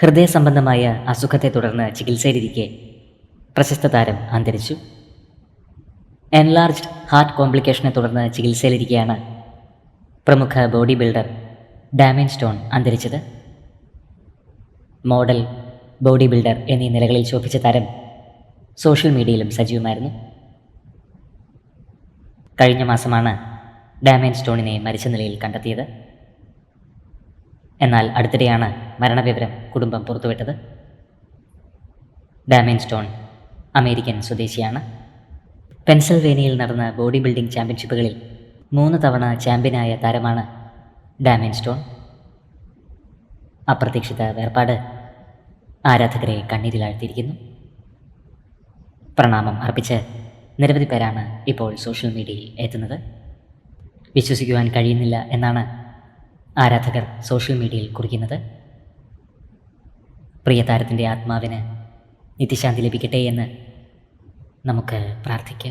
ഹൃദയ സംബന്ധമായ അസുഖത്തെ തുടർന്ന് ചികിത്സയിലിരിക്കെ പ്രശസ്ത താരം അന്തരിച്ചു. എൻലാർജ്ഡ് ഹാർട്ട് കോംപ്ലിക്കേഷനെ തുടർന്ന് ചികിത്സയിലിരിക്കെയാണ് പ്രമുഖ ബോഡി ബിൽഡർ ഡാമിൻ സ്റ്റോൺ അന്തരിച്ചത്. മോഡൽ ബോഡി ബിൽഡർ എന്നീ നിലകളിൽ ശോഭിച്ച താരം സോഷ്യൽ മീഡിയയിലും സജീവമായിരുന്നു. കഴിഞ്ഞ മാസമാണ് ഡാമിൻ സ്റ്റോണിനെ മരിച്ച നിലയിൽ കണ്ടെത്തിയത്. എന്നാൽ അടുത്തിടെയാണ് മരണവിവരം കുടുംബം പുറത്തുവിട്ടത്? ഡാമിൻ സ്റ്റോൺ അമേരിക്കൻ സ്വദേശിയാണ്. പെൻസിൽവേനിയയിൽ നടന്ന ബോഡി ബിൽഡിംഗ് ചാമ്പ്യൻഷിപ്പുകളിൽ മൂന്ന് തവണ ചാമ്പ്യനായ താരമാണ് ഡാമിൻ സ്റ്റോൺ. അപ്രതീക്ഷിത വേർപാട് ആരാധകരെ കണ്ണീരിലാഴ്ത്തിയിരിക്കുന്നു പ്രണാമം അർപ്പിച്ച് നിരവധി പേരാണ് ഇപ്പോൾ സോഷ്യൽ മീഡിയയിൽ എത്തുന്നത്. വിശ്വസിക്കുവാൻ കഴിയുന്നില്ല എന്നാണ് ആരാധകർ സോഷ്യൽ മീഡിയയിൽ കുറിക്കുന്നത്. പ്രിയ താരത്തിന്റെ ആത്മാവിന് നിത്യശാന്തി ലഭിക്കട്ടെ എന്ന് നമുക്ക് പ്രാർത്ഥിക്കാം.